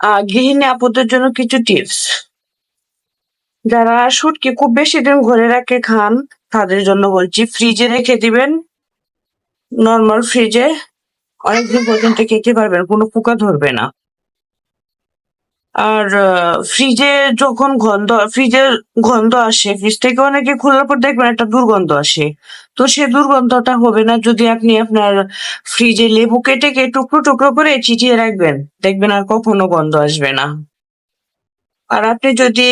গৃহিণী আপুদের জন্য কিছু টিপস যারা শুটকি খুব বেশি দিন ঘরে রাখে খান, তাদের জন্য বলছি ফ্রিজে রেখে দিবেন। নর্মাল ফ্রিজে অনেকদিন পর্যন্ত খেতে পারবেন, কোনো পোকা ধরবে না। আর ফ্রিজে যখন গন্ধ ফ্রিজের গন্ধ আসে ফ্রিজ থেকে অনেকে খোলার পর দেখবেন একটা দুর্গন্ধ আসে। তো সে দুর্গন্ধটা হবে না যদি আপনি আপনার ফ্রিজে লেবু কেটে কেটে টুকরো টুকরো করে চিটিয়ে রাখবেন। দেখবেন আর কখনো গন্ধ আসবে না। আর আপনি যদি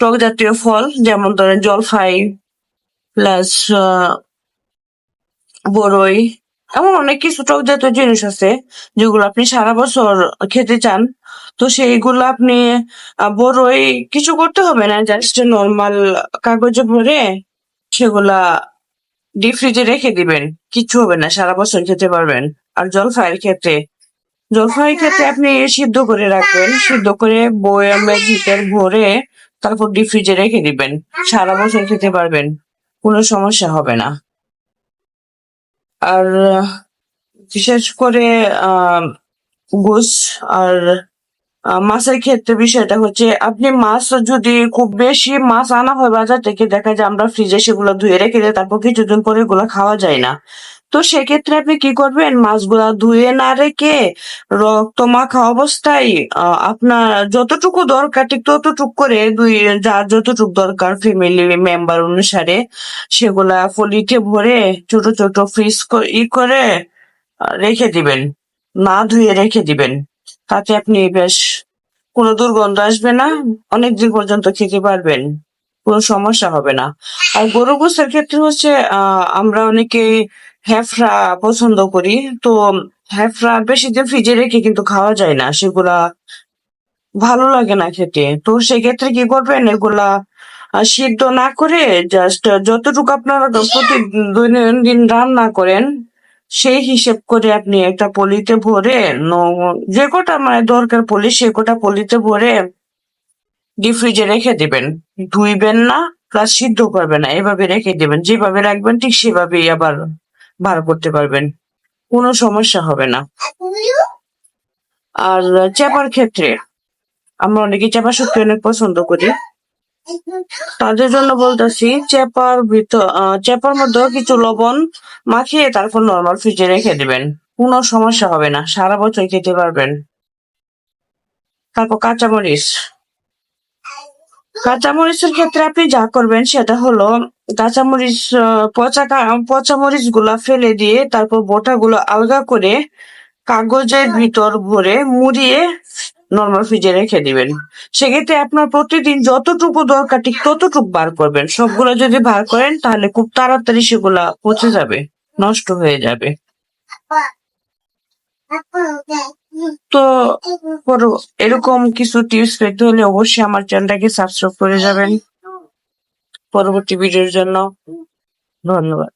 টক জাতীয় ফল, যেমন ধরেন জলফাই প্লাস বড়ই এমন অনেক কিছু টক জাতীয় জিনিস আছে যেগুলো আপনি সারা বছর খেতে চান। তো সেইগুলো আপনি বড়ই কিছু করতে হবে না জাস্ট নর্মাল কাগজে ভরে সেগুলা ডিপ ফ্রিজে রেখে দিবেন। কিচ্ছু হবে না সারা বছর খেতে পারবেন। আর জলফাইয়ের ক্ষেত্রে জলফাইয়ের ক্ষেত্রে আপনি সিদ্ধ করে রাখবেন সিদ্ধ করে বয়ামের ভিতর ভরে তারপর ডিপ ফ্রিজে রেখে দিবেন। সারা বছর খেতে পারবেন কোনো সমস্যা হবে না। আর, বিশেষ করে গোস আর মাছের ক্ষেত্রে বিষয়টা হচ্ছে, আপনি মাছ যদি খুব বেশি মাছ আনা হয় বাজার থেকে, দেখা যায় আমরা ফ্রিজে সেগুলো ধুয়ে রেখে দিই, তারপর কিছুদিন পরে এগুলো খাওয়া যায় না। তো সেক্ষেত্রে আপনি কি করবেন? মাছগুলা ধুয়ে না রেখে রক্ত মাখা অবস্থায় আপনার যতটুকু দরকার, ঠিক ততটুক করে দুই, যার যতটুকু দরকার ফ্যামিলি মেম্বার অনুসারে সেগুলা ফলিতে ভরে ছোট ছোট ফ্রিজ ই করে রেখে দিবেন। না ধুয়ে রেখে দিবেন। তাতে আপনি বেশ কোনো দুর্গন্ধ আসবে না অনেকদিন পর্যন্ত খেতে পারবেন, কোনো সমস্যা হবে না। আর গরু গোসের ক্ষেত্রে হচ্ছে আমরা অনেকে হ্যাফরা পছন্দ করি। তো হ্যাফরা বেশি দিন ফ্রিজে রেখে কিন্তু খাওয়া যায় না, সেগুলা ভালো লাগে না খেতে। তো সেক্ষেত্রে কি করবেন, এগুলা সিদ্ধ না করে জাস্ট যতটুকু আপনারা প্রতি দৈনন্দিন রান্না করেন, সেই হিসেব করে আপনি একটা পলিতে ভরে যে কটা মানে দরকার পলি, সে কটা পলিতে ভরে ডিপ ফ্রিজে রেখে দিবেন। ধুইবেন না প্লাস সিদ্ধ করবেন না, এভাবে রেখে দিবেন। যেভাবে রাখবেন ঠিক সেভাবেই আবার বার করতে পারবেন। কোনো সমস্যা হবে না। আর চেপার ক্ষেত্রে আমরা অনেকে চেপা শুক্তি অনেক পছন্দ করি। তাদের জন্য বলতেছি, চেপার ভিতর চেপার মধ্যেও কিছু লবণ মাখিয়ে তারপর নর্মাল ফ্রিজে রেখে দিবেন। কোনো সমস্যা হবে না, সারা বছর খেতে পারবেন। তারপর কাঁচামরিচ। কাঁচামরিচের ক্ষেত্রে আপনি যা করবেন সেটা হলো কাঁচামরিচ পচা কা- পচা মরিচগুলা ফেলে দিয়ে তারপর বোটা গুলো আলগা করে কাগজের ভিতর ভরে মুড়িয়ে নর্মাল ফ্রিজে রেখে দিবেন। সেক্ষেত্রে আপনার প্রতিদিন যতটুকু দরকার ঠিক ততটুকু বার করবেন। সবগুলো যদি বার করেন তাহলে খুব তাড়াতাড়ি সেগুলা পচে যাবে নষ্ট হয়ে যাবে। তো এরকম কিছু টিপস পেতে হলে অবশ্যই আমার চ্যানেলটাকে সাবস্ক্রাইব করে যাবেন। পরবর্তী ভিডিওর জন্য ধন্যবাদ।